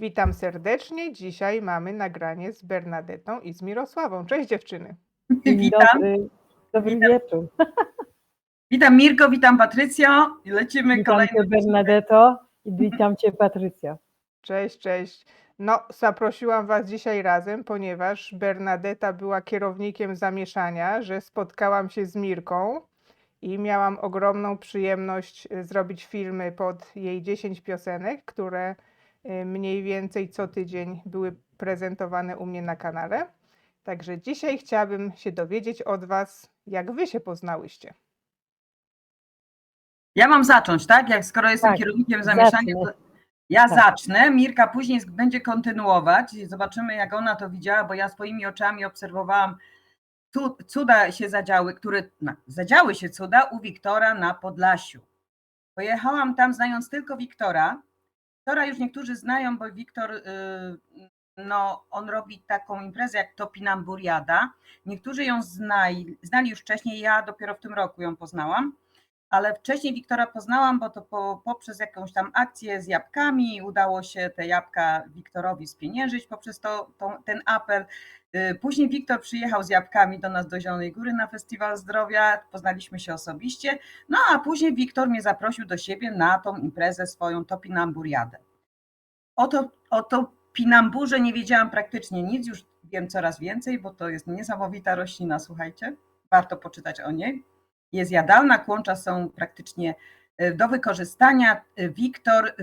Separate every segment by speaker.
Speaker 1: Witam serdecznie. Dzisiaj mamy nagranie z Bernadetą i z Mirosławą. Cześć dziewczyny.
Speaker 2: Witam.
Speaker 3: dobry, dobry
Speaker 2: Witam.
Speaker 3: wieczór.
Speaker 2: Witam Mirko, witam Patrycjo. I lecimy
Speaker 3: Witam
Speaker 2: kolejny.
Speaker 3: Cię Bernadetto i witam Cię Patrycja.
Speaker 1: Cześć, cześć. No, zaprosiłam Was dzisiaj razem, ponieważ Bernadeta była kierownikiem zamieszania, że spotkałam się z Mirką i miałam ogromną przyjemność y, zrobić filmy pod jej 10 piosenek, które mniej więcej co tydzień były prezentowane u mnie na kanale. Także dzisiaj chciałabym się dowiedzieć od Was, jak Wy się poznałyście.
Speaker 2: Ja mam zacząć, tak? Jak skoro jestem
Speaker 3: Tak,
Speaker 2: kierownikiem zamieszania, to ja
Speaker 3: Tak.
Speaker 2: zacznę. Mirka później będzie kontynuować zobaczymy, jak ona to widziała, bo ja swoimi oczami obserwowałam. cu- Cuda się zadziały, które no, zadziały się cuda u Wiktora na Podlasiu. Pojechałam tam znając tylko Wiktora. Wiktora już niektórzy znają, bo Wiktor, y, no, on robi taką imprezę jak Topinamburiada. Niektórzy ją znali, znali już wcześniej, ja dopiero w tym roku ją poznałam, ale wcześniej Wiktora poznałam, bo to po, poprzez jakąś tam akcję z jabłkami udało się te jabłka Wiktorowi spieniężyć poprzez to, tą, ten apel. Y, Później Wiktor przyjechał z jabłkami do nas do Zielonej Góry na Festiwal Zdrowia, poznaliśmy się osobiście, no a później Wiktor mnie zaprosił do siebie na tą imprezę swoją Topinamburiadę. O, to, o Topinamburze nie wiedziałam praktycznie nic, już wiem coraz więcej, bo to jest niesamowita roślina, słuchajcie, warto poczytać o niej. Jest jadalna, kłącza są praktycznie e, do wykorzystania. E, Wiktor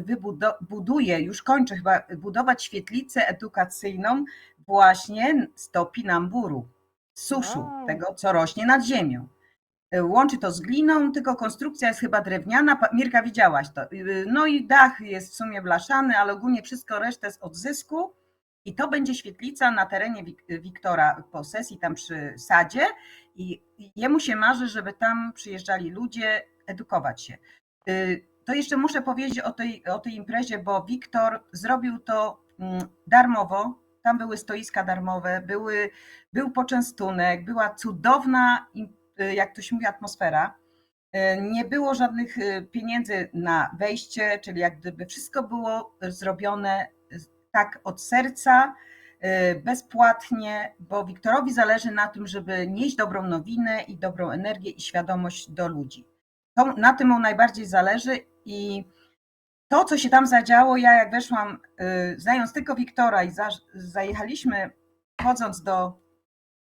Speaker 2: buduje, już kończy chyba, budować świetlicę edukacyjną właśnie z topinamburu, suszu,
Speaker 1: Wow.
Speaker 2: tego co rośnie nad ziemią. E, Łączy to z gliną, tylko konstrukcja jest chyba drewniana. Mirka, widziałaś to. No i dach jest w sumie blaszany, ale ogólnie wszystko resztę z odzysku. I to będzie świetlica na terenie Wik- Wiktora po sesji tam przy sadzie. I jemu się marzy, żeby tam przyjeżdżali ludzie edukować się. Y, To jeszcze muszę powiedzieć o tej, o tej imprezie, bo Wiktor zrobił to mm, darmowo. Tam były stoiska darmowe, były, był poczęstunek, była cudowna, y, jak to się mówi, atmosfera. Y, Nie było żadnych pieniędzy na wejście, czyli jak gdyby wszystko było zrobione tak od serca, bezpłatnie, bo Wiktorowi zależy na tym, żeby nieść dobrą nowinę i dobrą energię i świadomość do ludzi. To, na tym mu najbardziej zależy i to, co się tam zadziało, ja jak weszłam, y, znając tylko Wiktora i za, zajechaliśmy, wchodząc do,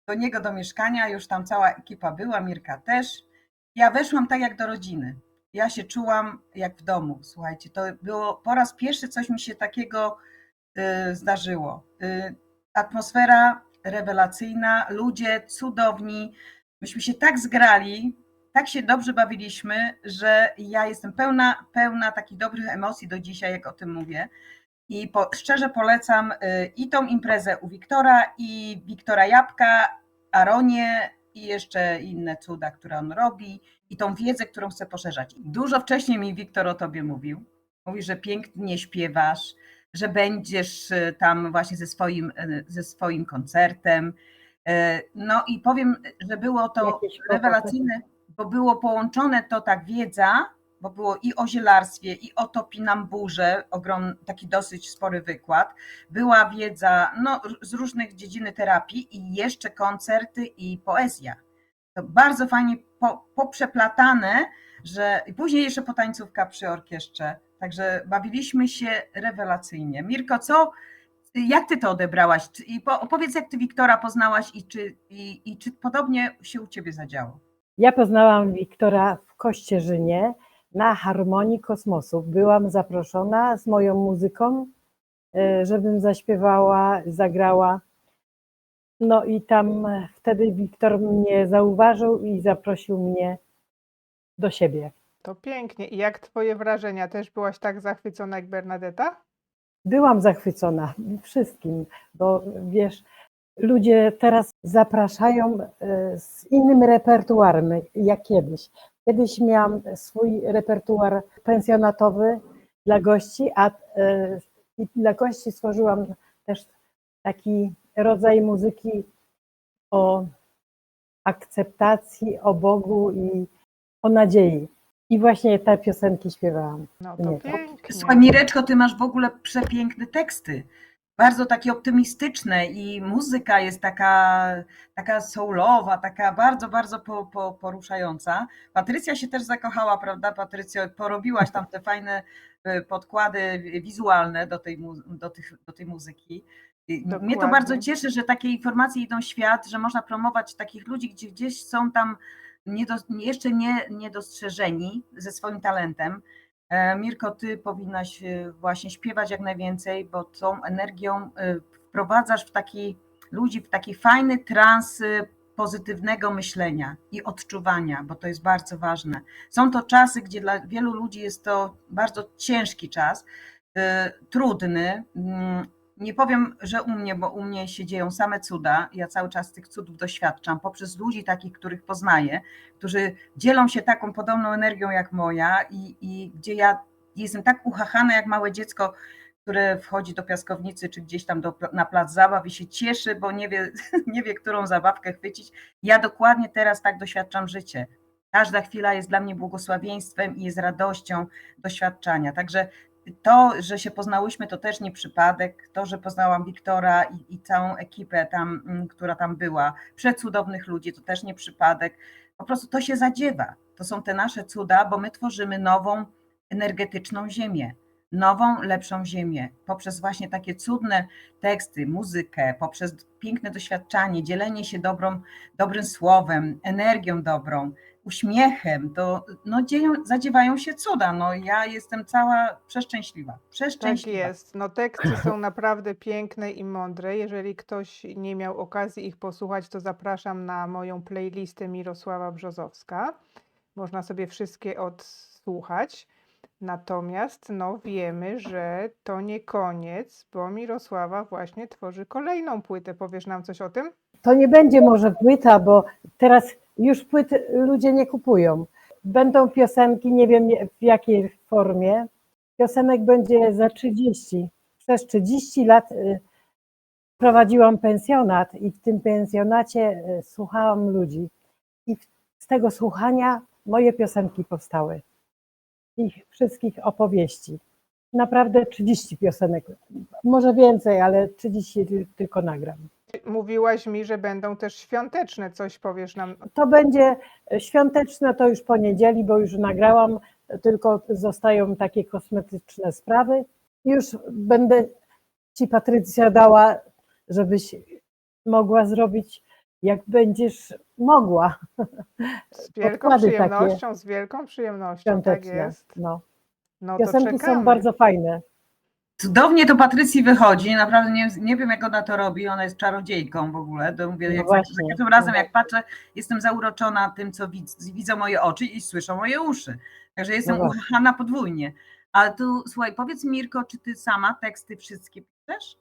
Speaker 2: do niego do mieszkania, już tam cała ekipa była, Mirka też. Ja weszłam tak jak do rodziny. Ja się czułam jak w domu, słuchajcie. To było po raz pierwszy coś mi się takiego y, zdarzyło. Atmosfera rewelacyjna, ludzie cudowni. Myśmy się tak zgrali, tak się dobrze bawiliśmy, że ja jestem pełna, pełna takich dobrych emocji do dzisiaj, jak o tym mówię. I po, szczerze polecam y, i tą imprezę u Wiktora, i Wiktora Jabłka, Aronie, i jeszcze inne cuda, które on robi, i tą wiedzę, którą chce poszerzać. Dużo wcześniej mi Wiktor o tobie mówił. Mówi, że pięknie śpiewasz, że będziesz y, tam właśnie ze swoim, y, ze swoim koncertem. Y, No i powiem, że było to rewelacyjne, bo było połączone to tak wiedza, bo było i o zielarstwie, i o topinamburze, ogrom, taki dosyć spory wykład. Była wiedza no, z różnych dziedziny terapii i jeszcze koncerty i poezja. To bardzo fajnie po, poprzeplatane, że później jeszcze potańcówka przy orkiestrze. Także bawiliśmy się rewelacyjnie. Mirko, co, jak ty to odebrałaś? I po- opowiedz, jak ty Wiktora poznałaś i czy, i, i czy podobnie się u ciebie zadziało?
Speaker 3: Ja poznałam Wiktora w Kościerzynie na Harmonii Kosmosów. Byłam zaproszona z moją muzyką, e, żebym zaśpiewała, zagrała. No i tam e, wtedy Wiktor mnie zauważył i zaprosił mnie do siebie.
Speaker 1: To pięknie. I jak twoje wrażenia? Też byłaś tak zachwycona jak Bernadeta?
Speaker 3: Byłam zachwycona wszystkim, bo wiesz, ludzie teraz zapraszają e, z innym repertuarem jak kiedyś. Kiedyś miałam swój repertuar pensjonatowy dla gości, a e, dla gości stworzyłam też taki rodzaj muzyki o akceptacji, o Bogu i o nadziei. I właśnie te piosenki śpiewałam.
Speaker 1: No to
Speaker 3: Nie, to-
Speaker 1: pięknie.
Speaker 2: Słuchaj, Mireczko, ty masz w ogóle przepiękne teksty. Bardzo takie optymistyczne i muzyka jest taka, taka soulowa, taka bardzo, bardzo po, po, poruszająca. Patrycja się też zakochała, prawda, Patrycjo? Porobiłaś tam te fajne e, podkłady wizualne do tej, do tych, do tej muzyki. I Mnie to
Speaker 1: Dokładnie.
Speaker 2: bardzo cieszy, że takie informacje idą w świat, że można promować takich ludzi, gdzie gdzieś są tam niedo, jeszcze nie, niedostrzeżeni ze swoim talentem. E, Mirko, ty powinnaś e, właśnie śpiewać jak najwięcej, bo tą energią e, wprowadzasz w taki ludzi w taki fajny trans pozytywnego myślenia i odczuwania, bo to jest bardzo ważne. Są to czasy, gdzie dla wielu ludzi jest to bardzo ciężki czas, trudny. Nie powiem, że u mnie, bo u mnie się dzieją same cuda. Ja cały czas tych cudów doświadczam poprzez ludzi takich, których poznaję, którzy dzielą się taką podobną energią jak moja i, i gdzie ja jestem tak uchachana jak małe dziecko, które wchodzi do piaskownicy czy gdzieś tam do, na plac zabaw i się cieszy, bo nie wie, nie wie, którą zabawkę chwycić. Ja dokładnie teraz tak doświadczam życie. Każda chwila jest dla mnie błogosławieństwem i jest radością doświadczania. Także to, że się poznałyśmy, to też nie przypadek. To, że poznałam Wiktora i, i całą ekipę tam, mm, która tam była, przecudownych ludzi, to też nie przypadek. Po prostu to się zadziewa. To są te nasze cuda, bo my tworzymy nową energetyczną ziemię, nową, lepszą ziemię. Poprzez właśnie takie cudne teksty, muzykę, poprzez piękne doświadczanie, dzielenie się dobrą, dobrym słowem, energią dobrą, uśmiechem, to no, dzieją, zadziewają się cuda. No, ja jestem cała przeszczęśliwa.
Speaker 1: Tak
Speaker 2: Przeszczęśliwa.
Speaker 1: jest. No teksty są naprawdę piękne i mądre. Jeżeli ktoś nie miał okazji ich posłuchać, to zapraszam na moją playlistę Mirosława Brzozowska. Można sobie wszystkie odsłuchać. Natomiast no wiemy, że to nie koniec, bo Mirosława właśnie tworzy kolejną płytę. Powiesz nam coś o tym?
Speaker 3: To nie będzie może płyta, bo teraz już płyt ludzie nie kupują. Będą piosenki, nie wiem w jakiej formie. Piosenek będzie za 30. Przez 30 lat y, prowadziłam pensjonat i w tym pensjonacie y, słuchałam ludzi. I z tego słuchania moje piosenki powstały. Ich wszystkich opowieści. Naprawdę 30 piosenek. Może więcej, ale 30 ty- tylko nagram.
Speaker 1: Mówiłaś mi, że będą też świąteczne. Coś powiesz nam?
Speaker 3: To będzie świąteczne, to już po niedzieli, bo już nagrałam, tylko zostają takie kosmetyczne sprawy. Już będę Ci, Patrycja, dała, żebyś mogła zrobić, jak będziesz mogła,
Speaker 1: Z wielką
Speaker 3: Podkłady
Speaker 1: przyjemnością, z wielką przyjemnością, tak jest.
Speaker 3: No.
Speaker 1: No
Speaker 3: Piosenki są bardzo fajne.
Speaker 2: Cudownie to Patrycji wychodzi, naprawdę nie, nie wiem jak ona to robi, ona jest czarodziejką w ogóle, to mówię,
Speaker 3: No
Speaker 2: jak za,
Speaker 3: właśnie.
Speaker 2: za każdym razem jak patrzę, jestem zauroczona tym, co widz, widzą moje oczy i słyszą moje uszy, także jestem
Speaker 3: No właśnie.
Speaker 2: uchana podwójnie. Ale tu, słuchaj, powiedz Mirko, czy ty sama teksty wszystkie piszesz?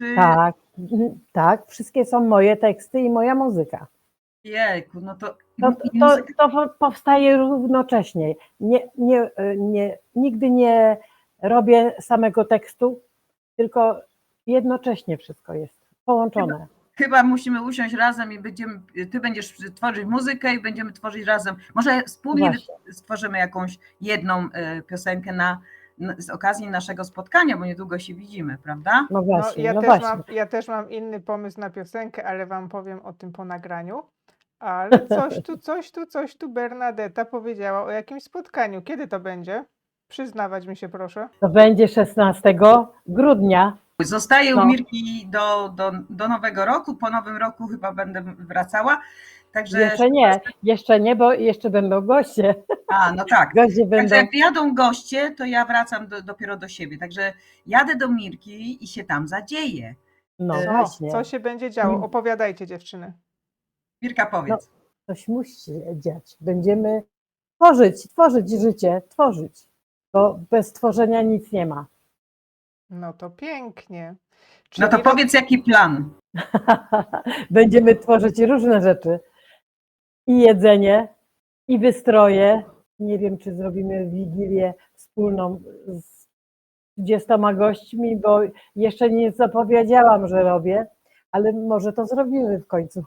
Speaker 2: Czy...
Speaker 3: Tak, mhm, tak, wszystkie są moje teksty i moja muzyka.
Speaker 2: Jejku, no to...
Speaker 3: To,
Speaker 2: i
Speaker 3: to, to po- powstaje równocześnie. Nie, nie, nie, nigdy nie robię samego tekstu, tylko jednocześnie wszystko jest połączone.
Speaker 2: Chyba musimy usiąść razem i będziemy, ty będziesz tworzyć muzykę i będziemy tworzyć razem. Może wspólnie
Speaker 3: Właśnie.
Speaker 2: stworzymy jakąś jedną e, piosenkę na, z okazji naszego spotkania, bo niedługo się widzimy, prawda?
Speaker 3: No
Speaker 1: No,
Speaker 3: właśnie,
Speaker 1: ja,
Speaker 3: no
Speaker 1: też
Speaker 3: właśnie.
Speaker 1: mam, ja też mam inny pomysł na piosenkę, ale wam powiem o tym po nagraniu. Ale coś tu, coś tu, coś tu Bernadetta powiedziała o jakimś spotkaniu. Kiedy to będzie? Przyznawać mi się proszę.
Speaker 3: To będzie 16 grudnia.
Speaker 2: Zostaję u
Speaker 3: No.
Speaker 2: Mirki do, do, do nowego roku, po nowym roku chyba będę wracała. Także,
Speaker 3: Jeszcze nie, jeszcze nie, bo jeszcze będą goście.
Speaker 2: A, no tak.
Speaker 3: Goście będą.
Speaker 2: Także jak jadą goście, to ja wracam do, dopiero do siebie. Także jadę do Mirki i się tam zadzieje.
Speaker 3: No
Speaker 1: Co,
Speaker 3: właśnie,
Speaker 1: co się będzie działo?
Speaker 3: Mm.
Speaker 1: Opowiadajcie dziewczyny.
Speaker 2: Mirka, powiedz.
Speaker 3: coś musi się dziać. Będziemy tworzyć, tworzyć życie, tworzyć. Bo bez tworzenia nic nie ma.
Speaker 1: No to pięknie.
Speaker 2: No to
Speaker 1: Czyli
Speaker 2: powiedz, jaki plan.
Speaker 3: Będziemy tworzyć różne rzeczy. I jedzenie, i wystroje. Nie wiem, czy zrobimy wigilię wspólną z 30 gośćmi, bo jeszcze nie zapowiedziałam, że robię, ale może to zrobimy w końcu.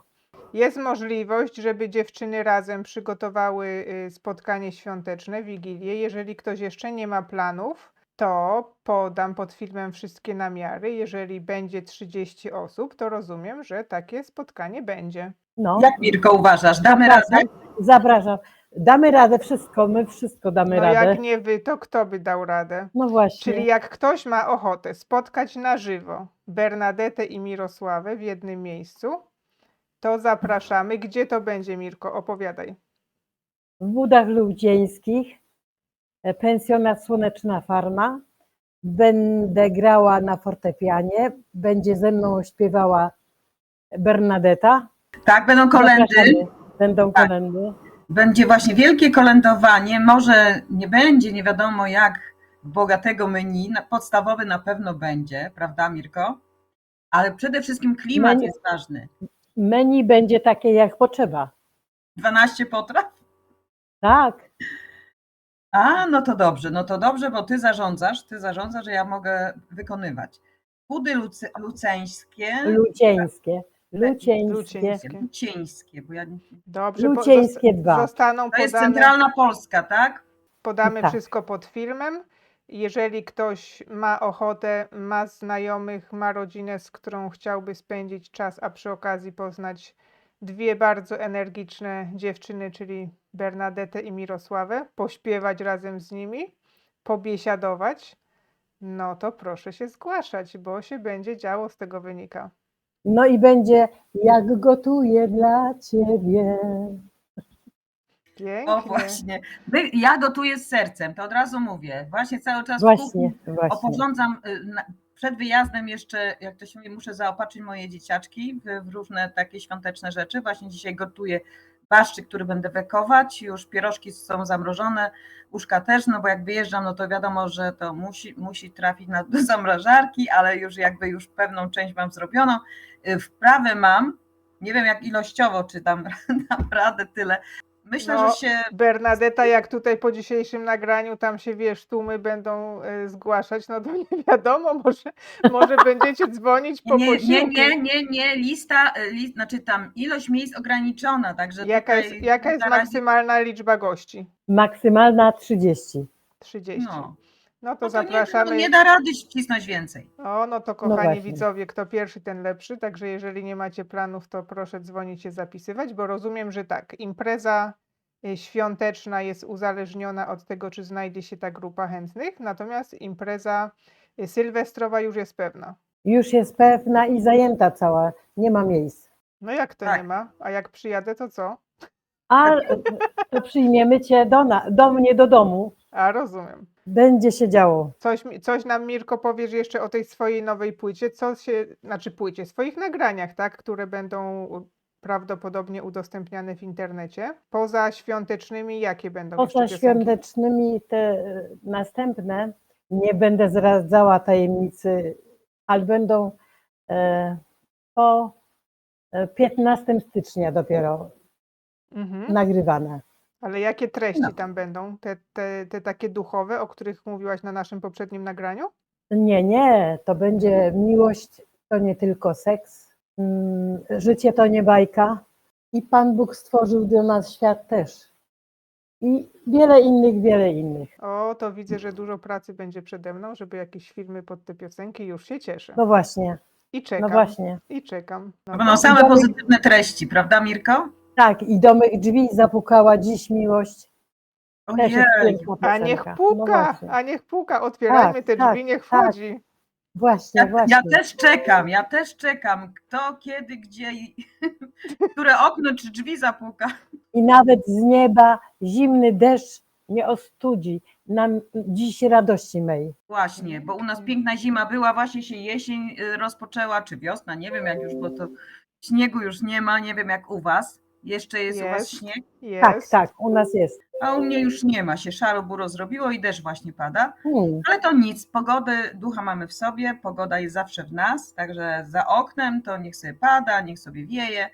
Speaker 1: Jest możliwość, żeby dziewczyny razem przygotowały y, spotkanie świąteczne, wigilię. Jeżeli ktoś jeszcze nie ma planów, to podam pod filmem wszystkie namiary. Jeżeli będzie 30 osób, to rozumiem, że takie spotkanie będzie.
Speaker 3: No,
Speaker 2: Jak Mirko uważasz? Damy radę?
Speaker 3: zapraszam. Damy radę wszystko, my wszystko damy
Speaker 1: No
Speaker 3: radę.
Speaker 1: jak nie wy, to kto by dał radę?
Speaker 3: No właśnie.
Speaker 1: Czyli jak ktoś ma ochotę spotkać na żywo Bernadetę i Mirosławę w jednym miejscu, to zapraszamy. Gdzie to będzie, Mirko? Opowiadaj.
Speaker 3: w Budach Ludzieńskich, e, pensjonat Słoneczna Farma. Będę grała na fortepianie, będzie ze mną śpiewała Bernadeta.
Speaker 2: Tak, będą kolendy.
Speaker 3: Będą
Speaker 2: Tak.
Speaker 3: kolendy.
Speaker 2: Będzie właśnie wielkie kolędowanie. Może nie będzie, nie wiadomo jak bogatego menu. Podstawowy na pewno będzie, prawda, Mirko? Ale przede wszystkim klimat
Speaker 3: Menu-
Speaker 2: jest ważny.
Speaker 3: Menu będzie takie jak potrzeba.
Speaker 2: 12 potraw?
Speaker 3: Tak,
Speaker 2: A, no to dobrze, no to dobrze, bo ty zarządzasz, ty zarządzasz, że ja mogę wykonywać. Budy luce, luceńskie,
Speaker 3: lucieńskie. Lucieńskie.
Speaker 1: Lucieńskie.
Speaker 2: lucieńskie, bo ja.
Speaker 1: Dobrze,
Speaker 3: Lucieńskie
Speaker 1: zosta-
Speaker 3: dwa.
Speaker 1: Zostaną
Speaker 2: To jest
Speaker 1: podane,
Speaker 2: centralna Polska, tak?
Speaker 1: podamy
Speaker 3: Tak.
Speaker 1: wszystko pod filmem. Jeżeli ktoś ma ochotę, ma znajomych, ma rodzinę, z którą chciałby spędzić czas, a przy okazji poznać dwie bardzo energiczne dziewczyny, czyli Bernadetę i Mirosławę, pośpiewać razem z nimi, pobiesiadować, no to proszę się zgłaszać, bo się będzie działo, z tego wynika.
Speaker 3: No i będzie jak gotuję dla ciebie.
Speaker 1: Pięknie.
Speaker 2: O właśnie. Ja gotuję z sercem, to od razu mówię. Właśnie cały czas
Speaker 3: Właśnie, właśnie.
Speaker 2: oporządzam y, przed wyjazdem jeszcze, jak to się mówi, muszę zaopatrzyć moje dzieciaczki w, różne takie świąteczne rzeczy. Właśnie dzisiaj gotuję barszczyk, który będę wekować. Już pierożki są zamrożone, uszka też, no bo jak wyjeżdżam, no to wiadomo, że to musi, musi trafić na, do zamrażarki, ale już jakby już pewną część mam zrobioną. Y, Wprawę mam, nie wiem jak ilościowo, czy dam radę tyle. Myślę,
Speaker 1: No,
Speaker 2: że się
Speaker 1: Bernadeta, jak tutaj po dzisiejszym nagraniu tam się wiesz, tłumy będą y, zgłaszać, no to nie wiadomo, może, może będziecie dzwonić po
Speaker 2: Nie, nie,
Speaker 1: posiłki.
Speaker 2: nie, nie, nie, lista, e, list, znaczy tam ilość miejsc ograniczona, także
Speaker 1: Jaka jest, jaka jest maksymalna liczba gości?
Speaker 3: Maksymalna 30.
Speaker 1: 30.
Speaker 2: No,
Speaker 1: No to
Speaker 2: no to nie,
Speaker 1: zapraszamy.
Speaker 2: no nie da rady wcisnąć więcej.
Speaker 1: O, no to kochani
Speaker 3: właśnie.
Speaker 1: widzowie, kto pierwszy, ten lepszy. Także jeżeli nie macie planów, to proszę dzwonić się zapisywać, bo rozumiem, że tak, impreza y, świąteczna jest uzależniona od tego, czy znajdzie się ta grupa chętnych, natomiast impreza y, sylwestrowa już jest pewna.
Speaker 3: Już jest pewna i zajęta cała, nie ma miejsc.
Speaker 1: No jak to
Speaker 2: Tak.
Speaker 1: nie ma? A jak przyjadę, to co?
Speaker 3: A to przyjmiemy cię do, na, do mnie, do domu.
Speaker 1: A rozumiem.
Speaker 3: Będzie się działo.
Speaker 1: Coś, coś nam Mirko powiesz jeszcze o tej swojej nowej płycie, co się, znaczy płycie, swoich nagraniach, tak, które będą prawdopodobnie udostępniane w internecie. Poza świątecznymi, jakie będą
Speaker 3: Poza świątecznymi te e, następne nie będę zdradzała tajemnicy, ale będą e, po e, 15 stycznia dopiero
Speaker 1: Mhm.
Speaker 3: nagrywane.
Speaker 1: Ale jakie treści
Speaker 2: No.
Speaker 1: tam będą? Te, te, te takie duchowe, o których mówiłaś na naszym poprzednim nagraniu?
Speaker 3: Nie, nie, to będzie miłość, to nie tylko seks. Mm, Życie to nie bajka. I Pan Bóg stworzył dla nas świat też. I wiele innych, wiele innych.
Speaker 1: O, to widzę, że dużo pracy będzie przede mną, żeby jakieś filmy pod te piosenki, już się cieszę.
Speaker 3: No właśnie,
Speaker 1: I
Speaker 3: no
Speaker 1: czekam,
Speaker 3: właśnie.
Speaker 1: i czekam. No
Speaker 2: będą
Speaker 1: to-
Speaker 2: same pozytywne treści, prawda Mirko?
Speaker 3: Tak, i do mych drzwi zapukała dziś miłość. Też jest
Speaker 2: Ojej,
Speaker 3: piękna
Speaker 1: A niech
Speaker 3: piosenka. No
Speaker 1: puka,
Speaker 3: właśnie.
Speaker 1: a niech puka, otwierajmy
Speaker 3: Tak,
Speaker 1: te
Speaker 3: tak,
Speaker 1: drzwi, niech
Speaker 3: tak.
Speaker 1: wchodzi.
Speaker 3: Właśnie,
Speaker 2: ja,
Speaker 3: właśnie.
Speaker 2: ja też czekam, ja też czekam. Kto, kiedy, gdzie i które okno czy drzwi zapuka.
Speaker 3: I nawet z nieba zimny deszcz nie ostudzi nam dziś radości mej.
Speaker 2: Właśnie, bo u nas piękna zima była, właśnie się jesień y, rozpoczęła, czy wiosna, nie wiem jak już, bo to śniegu już nie ma, nie wiem jak u was. Jeszcze jest, u was
Speaker 1: Jest.
Speaker 2: śnieg,
Speaker 1: Jest.
Speaker 3: Tak, tak, u nas jest.
Speaker 2: a u mnie już nie ma się, szaro buro zrobiło i deszcz właśnie pada.
Speaker 3: Hmm.
Speaker 2: Ale to nic, pogody, ducha mamy w sobie, pogoda jest zawsze w nas, także za oknem to niech sobie pada, niech sobie wieje,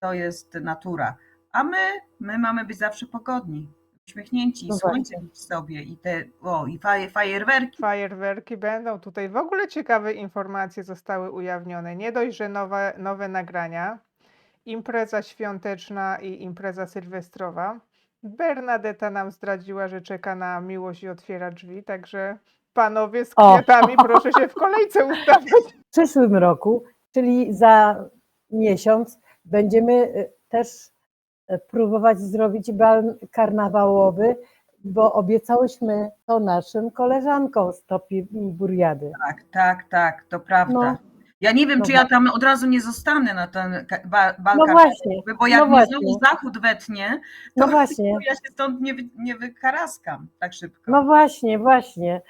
Speaker 2: to jest natura. A my, my mamy być zawsze pogodni, uśmiechnięci,
Speaker 3: No
Speaker 2: słońce
Speaker 3: właśnie.
Speaker 2: mieć w sobie i te, o, i faje, fajerwerki.
Speaker 1: Fajerwerki będą. Tutaj w ogóle ciekawe informacje zostały ujawnione. Nie dość, że nowe, nowe nagrania impreza świąteczna i impreza sylwestrowa. Bernadetta nam zdradziła, że czeka na miłość i otwiera drzwi, także panowie z
Speaker 3: O.
Speaker 1: kwiatami proszę się w kolejce ustawiać.
Speaker 3: W przyszłym roku, czyli za miesiąc, będziemy y, też y, próbować zrobić bal karnawałowy, bo obiecałyśmy to naszym koleżankom z Topi Buriady.
Speaker 2: Tak, tak, tak, to prawda.
Speaker 3: No.
Speaker 2: Ja nie wiem,
Speaker 3: no
Speaker 2: czy ja tam od razu nie zostanę na ten ba-
Speaker 3: No właśnie,
Speaker 2: bo jak
Speaker 3: no
Speaker 2: mnie znowu zachód wetnie,
Speaker 3: No
Speaker 2: to
Speaker 3: właśnie,
Speaker 2: ja się stąd nie, wy, nie wykaraskam tak szybko.
Speaker 3: no właśnie, właśnie.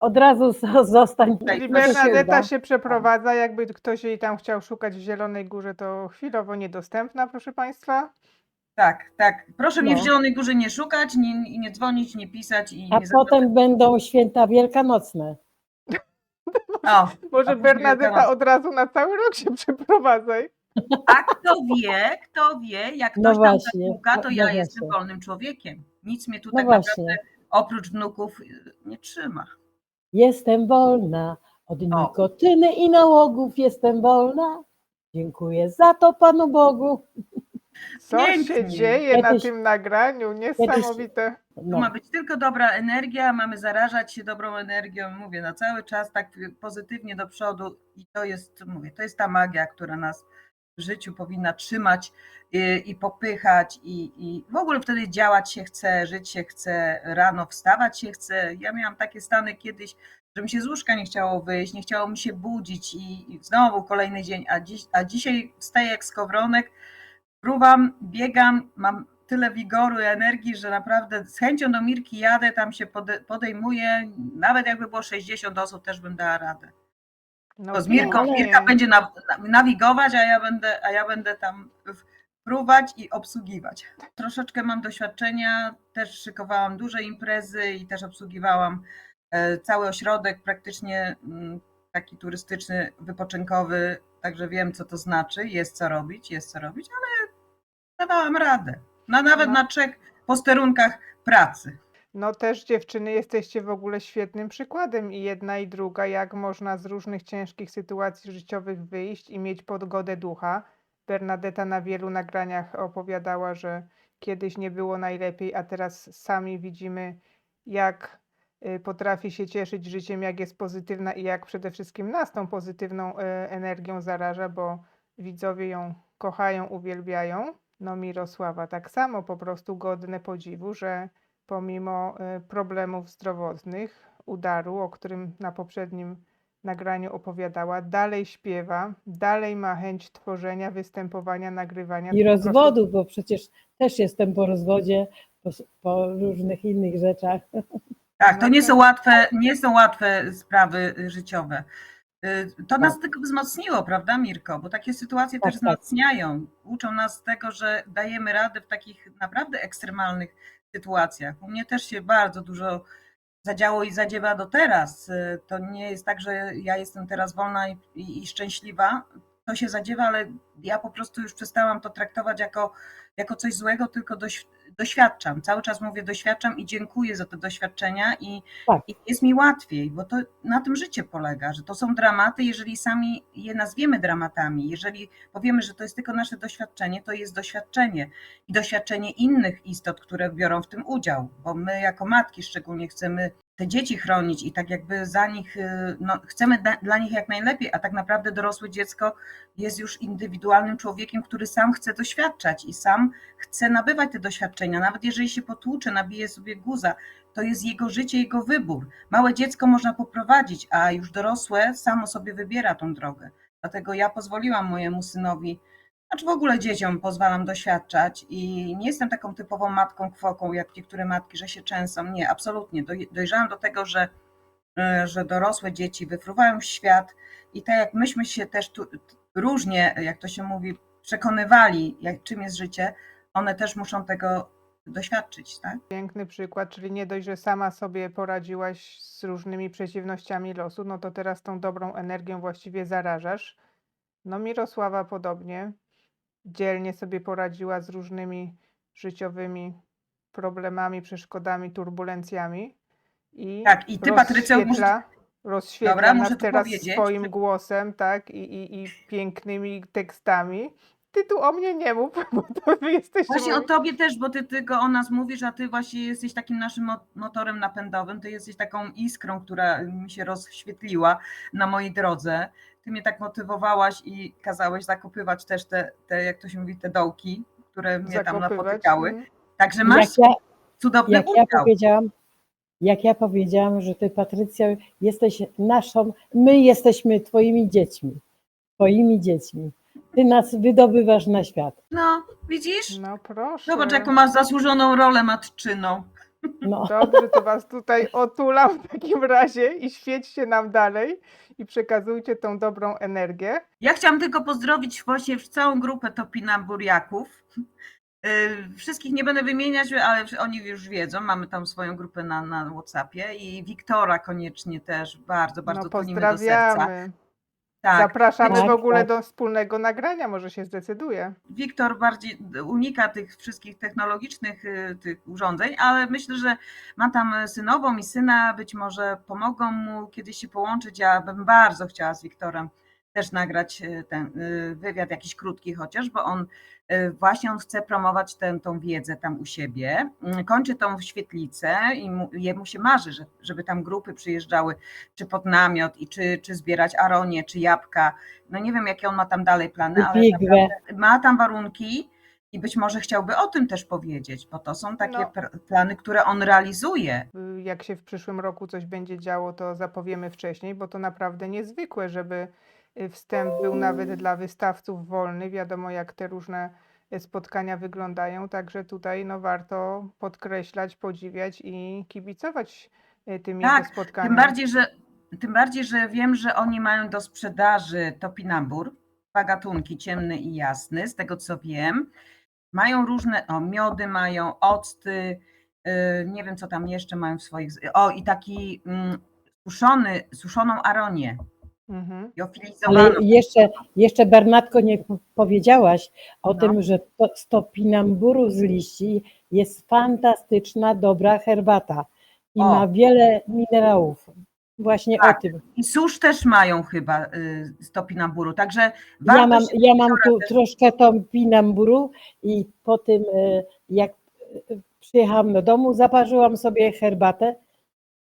Speaker 3: Od razu zo- zostań.
Speaker 1: Czyli
Speaker 3: się
Speaker 1: Bernadetta
Speaker 3: uda.
Speaker 1: się przeprowadza, jakby ktoś jej tam chciał szukać w Zielonej Górze, to chwilowo niedostępna, proszę państwa.
Speaker 2: Tak, tak. Proszę mnie w
Speaker 3: No.
Speaker 2: Zielonej Górze nie szukać, nie, i nie dzwonić, nie pisać i
Speaker 3: A
Speaker 2: nie
Speaker 3: potem będą święta wielkanocne.
Speaker 2: O,
Speaker 1: Może Bernadetta od razu na cały rok się przeprowadzaj.
Speaker 2: a kto wie, kto wie, jak
Speaker 3: No
Speaker 2: ktoś tam
Speaker 3: właśnie,
Speaker 2: zapuka, to
Speaker 3: no
Speaker 2: ja
Speaker 3: właśnie.
Speaker 2: jestem wolnym człowiekiem. Nic mnie tu
Speaker 3: No
Speaker 2: naprawdę oprócz wnuków y, nie trzyma.
Speaker 3: Jestem wolna od nikotyny i nałogów, jestem wolna. Dziękuję za to Panu Bogu.
Speaker 1: Co się
Speaker 2: Pięknie.
Speaker 1: dzieje na tym nagraniu? Niesamowite.
Speaker 2: Tu
Speaker 3: No,
Speaker 2: ma być tylko dobra energia, mamy zarażać się dobrą energią, mówię, na cały czas tak pozytywnie do przodu i to jest, mówię, to jest ta magia, która nas w życiu powinna trzymać i, i popychać i, i w ogóle wtedy działać się chce, żyć się chce, rano wstawać się chce. Ja miałam takie stany kiedyś, że mi się z łóżka nie chciało wyjść, nie chciało mi się budzić i, i znowu kolejny dzień, a, dziś, a dzisiaj wstaję jak skowronek, fruwam, biegam, mam tyle wigoru i energii, że naprawdę z chęcią do Mirki jadę, tam się pode, podejmuję, nawet jakby było 60 osób, też bym dała radę.
Speaker 1: No
Speaker 2: To z Mirką,
Speaker 3: ale-
Speaker 2: Mirka będzie na, na, nawigować, a ja, będę, a ja będę tam fruwać i obsługiwać. Troszeczkę mam doświadczenia, też szykowałam duże imprezy i też obsługiwałam e, cały ośrodek praktycznie mm, taki turystyczny, wypoczynkowy, także wiem co to znaczy, jest co robić, jest co robić, ale dawałam radę. No, nawet
Speaker 1: No.
Speaker 2: na trzech posterunkach pracy.
Speaker 1: No też dziewczyny jesteście w ogóle świetnym przykładem i jedna i druga, jak można z różnych ciężkich sytuacji życiowych wyjść i mieć podgodę ducha. Bernadetta na wielu nagraniach opowiadała, że kiedyś nie było najlepiej, a teraz sami widzimy, jak y, potrafi się cieszyć życiem, jak jest pozytywna i jak przede wszystkim nas tą pozytywną y, energią zaraża, bo widzowie ją kochają, uwielbiają. No Mirosława tak samo, po prostu godne podziwu, że pomimo y, problemów zdrowotnych, udaru, o którym na poprzednim nagraniu opowiadała, dalej śpiewa, dalej ma chęć tworzenia, występowania, nagrywania.
Speaker 3: I
Speaker 1: po prostu-
Speaker 3: rozwodu, bo przecież też jestem po rozwodzie, po, po różnych innych rzeczach.
Speaker 2: Tak, to
Speaker 1: No
Speaker 2: nie
Speaker 1: to-
Speaker 2: są łatwe, nie są łatwe sprawy życiowe. Y, To nas tylko wzmocniło, prawda, Mirko? Bo takie sytuacje
Speaker 3: Tak,
Speaker 2: też
Speaker 3: tak.
Speaker 2: wzmacniają. Uczą nas tego, że dajemy radę w takich naprawdę ekstremalnych sytuacjach. U mnie też się bardzo dużo zadziało i zadziewa do teraz. Y, To nie jest tak, że ja jestem teraz wolna i, i, i szczęśliwa. To się zadziewa, ale ja po prostu już przestałam to traktować jako, jako coś złego, tylko doś, doświadczam. Cały czas mówię doświadczam i dziękuję za te doświadczenia i,
Speaker 3: Tak.
Speaker 2: i jest mi łatwiej, bo to na tym życie polega, że to są dramaty, jeżeli sami je nazwiemy dramatami, jeżeli powiemy, że to jest tylko nasze doświadczenie, to jest doświadczenie i doświadczenie innych istot, które biorą w tym udział, bo my jako matki szczególnie chcemy te dzieci chronić i tak jakby za nich, y, no, chcemy dla nich jak najlepiej, a tak naprawdę dorosłe dziecko jest już indywidualnym człowiekiem, który sam chce doświadczać i sam chce nabywać te doświadczenia, nawet jeżeli się potłucze, nabije sobie guza, to jest jego życie, jego wybór. Małe dziecko można poprowadzić, a już dorosłe samo sobie wybiera tą drogę. Dlatego ja pozwoliłam mojemu synowi, znaczy w ogóle dzieciom pozwalam doświadczać i nie jestem taką typową matką kwoką, jak niektóre matki, że się częsą. Nie, absolutnie. Doj- Dojrzałam do tego, że, e, że dorosłe dzieci wyfruwają w świat i tak jak myśmy się też tu różnie, jak to się mówi, przekonywali, jak, czym jest życie, one też muszą tego doświadczyć, tak?
Speaker 1: Piękny przykład, czyli nie dość, że sama sobie poradziłaś z różnymi przeciwnościami losu, no to teraz tą dobrą energią właściwie zarażasz. No Mirosława podobnie, dzielnie sobie poradziła z różnymi życiowymi problemami, przeszkodami, turbulencjami i
Speaker 2: Tak, i ty, Patrycjo, muszę-
Speaker 1: rozświetla,
Speaker 2: Dobra,
Speaker 1: nas teraz swoim głosem, tak, i, i, i pięknymi tekstami. ty tu o mnie nie mów, bo to wy jesteście
Speaker 2: Właśnie o
Speaker 1: moi-
Speaker 2: tobie też, bo ty tylko o nas mówisz, a ty właśnie jesteś takim naszym mo- motorem napędowym, ty jesteś taką iskrą, która mi się rozświetliła na mojej drodze. Ty mnie tak motywowałaś i kazałeś zakopywać też te, te jak to się mówi, te dołki, które mnie tam
Speaker 1: zakopywać.
Speaker 2: napotykały.
Speaker 1: Mm.
Speaker 2: Także masz
Speaker 3: Jak ja,
Speaker 2: cudowny
Speaker 3: jak ja
Speaker 2: udział.
Speaker 3: powiedziałam, jak ja powiedziałam, że ty, Patrycja, jesteś naszą, my jesteśmy twoimi dziećmi. Twoimi dziećmi. Ty nas wydobywasz na świat.
Speaker 2: No, widzisz?
Speaker 1: No proszę.
Speaker 2: Zobacz, jaką masz zasłużoną rolę matczyną.
Speaker 3: No.
Speaker 1: Dobrze, to was tutaj otulam w takim razie i świećcie nam dalej i przekazujcie tą dobrą energię.
Speaker 2: Ja chciałam tylko pozdrowić właśnie całą grupę topinamburiaków. Yy, Wszystkich nie będę wymieniać, ale oni już wiedzą. Mamy tam swoją grupę na, na WhatsAppie i Wiktora koniecznie też bardzo, bardzo
Speaker 1: No
Speaker 2: do serca. Tak,
Speaker 1: Zapraszamy
Speaker 3: Tak,
Speaker 1: w ogóle
Speaker 3: tak.
Speaker 1: do wspólnego nagrania, może się zdecyduje.
Speaker 2: Wiktor bardziej unika tych wszystkich technologicznych y, tych urządzeń, ale myślę, że ma tam synową i syna, być może pomogą mu kiedyś się połączyć. Ja bym bardzo chciała z Wiktorem też nagrać y, ten y, wywiad, jakiś krótki chociaż, bo on właśnie on chce promować tę, tą wiedzę tam u siebie. Mm, Kończy tą świetlicę i mu, jemu się marzy, że, żeby tam grupy przyjeżdżały, czy pod namiot, i czy, czy zbierać aronie, czy jabłka. No nie wiem, jakie on ma tam dalej plany, ale ma tam warunki i być może chciałby o tym też powiedzieć, bo to są takie
Speaker 1: No.
Speaker 2: plany, które on realizuje.
Speaker 1: Y, Jak się w przyszłym roku coś będzie działo, to zapowiemy wcześniej, bo to naprawdę niezwykłe, żeby wstęp był nawet dla wystawców wolny. Wiadomo, jak te różne y, spotkania wyglądają, także tutaj no, warto podkreślać, podziwiać i kibicować y, tym
Speaker 2: Tak,
Speaker 1: spotkaniom.
Speaker 2: Tym bardziej, że, tym bardziej, że wiem, że oni mają do sprzedaży topinambur, dwa gatunki, ciemny i jasny, z tego co wiem. Mają różne, o miody mają, octy, yy, nie wiem co tam jeszcze mają w swoich, o i taki mm, suszony, suszoną aronię,
Speaker 1: Mhm.
Speaker 3: Ale jeszcze, jeszcze Bernatko nie powiedziałaś o
Speaker 2: No.
Speaker 3: tym, że z topinamburu z liści jest fantastyczna, dobra herbata i
Speaker 2: O.
Speaker 3: ma wiele minerałów. Właśnie
Speaker 2: Tak.
Speaker 3: o tym.
Speaker 2: I susz też mają chyba y, z topinamburu, także
Speaker 3: Ja mam, ja mam tu
Speaker 2: też-
Speaker 3: troszkę topinamburu i po tym, e, jak e, przyjechałam do domu, zaparzyłam sobie herbatę.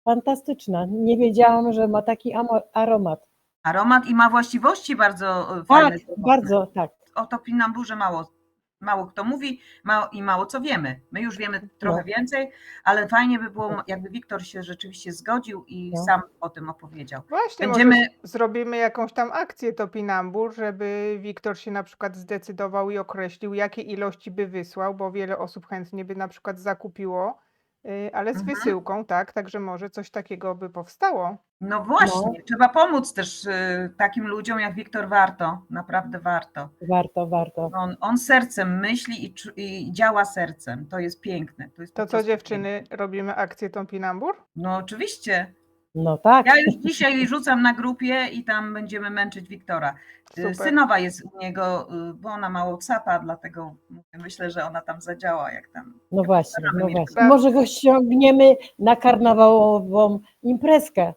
Speaker 3: Fantastyczna. Nie wiedziałam, że ma taki aromat.
Speaker 2: Aromat i ma właściwości bardzo y, fajne.
Speaker 3: Tak, bardzo, tak.
Speaker 2: O topinamburze mało, mało kto mówi mało, i mało co wiemy. My już wiemy trochę
Speaker 3: No.
Speaker 2: więcej, ale fajnie by było, jakby Wiktor się rzeczywiście zgodził i
Speaker 3: No.
Speaker 2: sam o tym opowiedział.
Speaker 1: Właśnie,
Speaker 2: Będziemy-
Speaker 1: może zrobimy jakąś tam akcję Topinambur, żeby Wiktor się na przykład zdecydował i określił, jakie ilości by wysłał, bo wiele osób chętnie by na przykład zakupiło, y, ale z
Speaker 2: Mhm.
Speaker 1: wysyłką, tak? Także może coś takiego by powstało.
Speaker 2: No właśnie, trzeba pomóc też y, takim ludziom jak Wiktor warto, naprawdę warto.
Speaker 3: Warto, warto.
Speaker 2: On, on sercem myśli i, czu- i działa sercem. To jest piękne. To, jest po
Speaker 1: To co
Speaker 2: prostu
Speaker 1: dziewczyny,
Speaker 2: piękne.
Speaker 1: robimy akcję Topinambur?
Speaker 2: No oczywiście.
Speaker 3: No tak.
Speaker 2: Ja już dzisiaj rzucam na grupie i tam będziemy męczyć Wiktora. Y,
Speaker 1: Super.
Speaker 2: Synowa jest u niego, y, bo ona ma Whatsappa, dlatego myślę, że ona tam zadziała, jak tam.
Speaker 3: No właśnie, no właśnie. Może go ściągniemy na karnawałową imprezkę.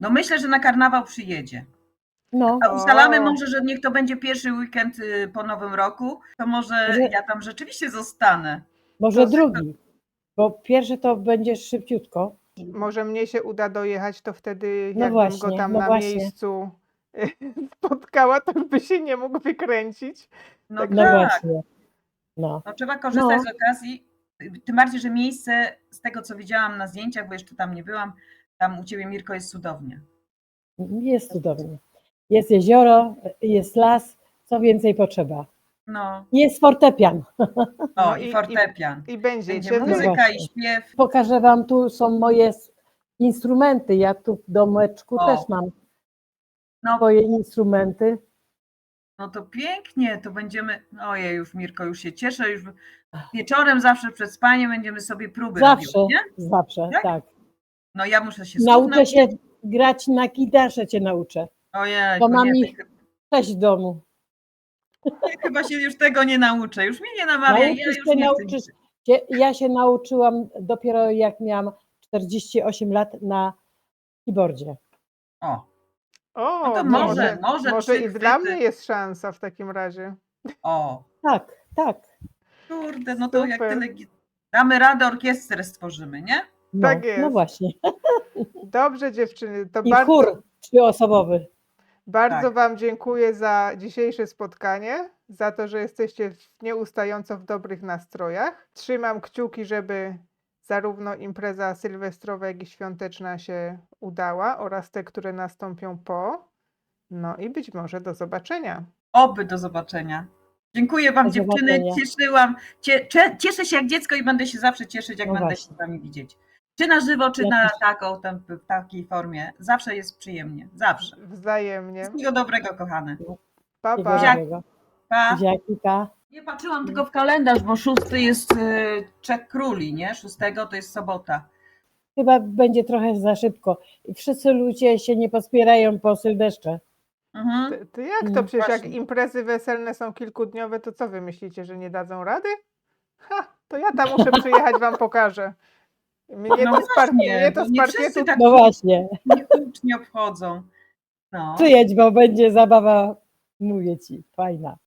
Speaker 2: No myślę, że na karnawał przyjedzie.
Speaker 3: No,
Speaker 2: A ustalamy może, że niech to będzie pierwszy weekend y, po nowym roku, to może
Speaker 3: Że-
Speaker 2: ja tam rzeczywiście zostanę.
Speaker 3: może
Speaker 1: To-
Speaker 3: drugi. Bo pierwszy to będzie szybciutko.
Speaker 1: Może mnie się uda dojechać, to wtedy
Speaker 3: No
Speaker 1: jakbym
Speaker 3: właśnie,
Speaker 1: go tam
Speaker 3: no
Speaker 1: na
Speaker 3: właśnie.
Speaker 1: miejscu spotkała, to by się nie mógł wykręcić.
Speaker 2: No,
Speaker 1: Tak,
Speaker 3: No
Speaker 2: tak,
Speaker 3: właśnie. No,
Speaker 2: no trzeba korzystać
Speaker 3: No.
Speaker 2: z okazji. Tym bardziej, że miejsce, z tego co widziałam na zdjęciach, bo jeszcze tam nie byłam, tam u Ciebie Mirko jest cudownie.
Speaker 3: jest cudownie. Jest jezioro, jest las, co więcej potrzeba.
Speaker 2: No,
Speaker 3: Jest fortepian.
Speaker 2: o
Speaker 1: No
Speaker 2: i
Speaker 1: i-
Speaker 2: fortepian.
Speaker 1: I będziecie
Speaker 2: Będzie
Speaker 1: wy.
Speaker 2: muzyka i śpiew.
Speaker 3: Pokażę Wam, tu są moje instrumenty. Ja tu w domeczku
Speaker 2: O.
Speaker 3: też mam
Speaker 2: No,
Speaker 3: swoje instrumenty.
Speaker 2: no to pięknie, to będziemy, ojej, już Mirko, już się cieszę, już wieczorem zawsze przed spaniem będziemy sobie próby
Speaker 3: Zawsze,
Speaker 2: robić, nie?
Speaker 3: zawsze,
Speaker 2: Tak?
Speaker 3: tak.
Speaker 2: No ja muszę się
Speaker 3: Nauczę się grać na gitarze, Cię nauczę.
Speaker 2: Ojej,
Speaker 3: bo mam
Speaker 2: nie,
Speaker 3: ich- Cześć w domu.
Speaker 2: Chyba się już tego nie nauczę, już mnie nie namawia, ja
Speaker 3: Nauczysz
Speaker 2: już
Speaker 3: się, nauczysz. Ja się nauczyłam dopiero jak miałam 48 lat na keyboardzie.
Speaker 2: O,
Speaker 1: O,
Speaker 2: No to
Speaker 3: może-
Speaker 2: może
Speaker 1: może
Speaker 2: trzy
Speaker 1: i dla mnie jest szansa w takim razie.
Speaker 2: O,
Speaker 3: Tak, tak.
Speaker 2: kurde, no to jak
Speaker 1: Super.
Speaker 2: tyle. gi- Damy radę, orkiestrę stworzymy, nie?
Speaker 3: No,
Speaker 1: Tak jest.
Speaker 3: no właśnie.
Speaker 1: Dobrze dziewczyny, to
Speaker 3: I
Speaker 1: bardzo,
Speaker 3: chór trzyosobowy.
Speaker 1: Bardzo
Speaker 2: Tak.
Speaker 1: Wam dziękuję za dzisiejsze spotkanie, za to, że jesteście nieustająco w dobrych nastrojach. Trzymam kciuki, żeby zarówno impreza sylwestrowa, jak i świąteczna się udała oraz te, które nastąpią po. No i być może do zobaczenia.
Speaker 2: Oby do zobaczenia. Dziękuję Wam,
Speaker 3: Do
Speaker 2: dziewczyny.
Speaker 3: zobaczenia.
Speaker 2: Cieszyłam. Cie, cie, cieszę się jak dziecko i będę się zawsze cieszyć, jak
Speaker 3: No
Speaker 2: będę się z Wami widzieć. Czy na żywo, czy na taką, tam, w takiej formie. Zawsze jest przyjemnie. Zawsze.
Speaker 1: Wzajemnie.
Speaker 2: Wszystkiego dobrego, kochane.
Speaker 1: Pa, pa.
Speaker 2: Jak-
Speaker 3: dobrego.
Speaker 2: Pa.
Speaker 3: Buziaki,
Speaker 2: Nie patrzyłam tylko w kalendarz, bo szósty jest y, Trzech Króli, nie? Szóstego to jest sobota.
Speaker 3: Chyba będzie trochę za szybko. I wszyscy ludzie się nie pospierają po Sylwestrze.
Speaker 2: Mhm.
Speaker 1: Ty, ty jak to?
Speaker 3: Mm,
Speaker 1: Przecież jak
Speaker 2: właśnie.
Speaker 1: imprezy weselne są kilkudniowe, to co wy myślicie, że nie dadzą rady? Ha, to ja tam muszę przyjechać, wam pokażę. Mnie
Speaker 2: No
Speaker 1: to z,
Speaker 2: właśnie,
Speaker 1: mnie to z
Speaker 2: nie wszyscy tak
Speaker 3: No właśnie.
Speaker 2: nie, nie obchodzą. No.
Speaker 3: Przyjedź, bo będzie zabawa, mówię ci, fajna.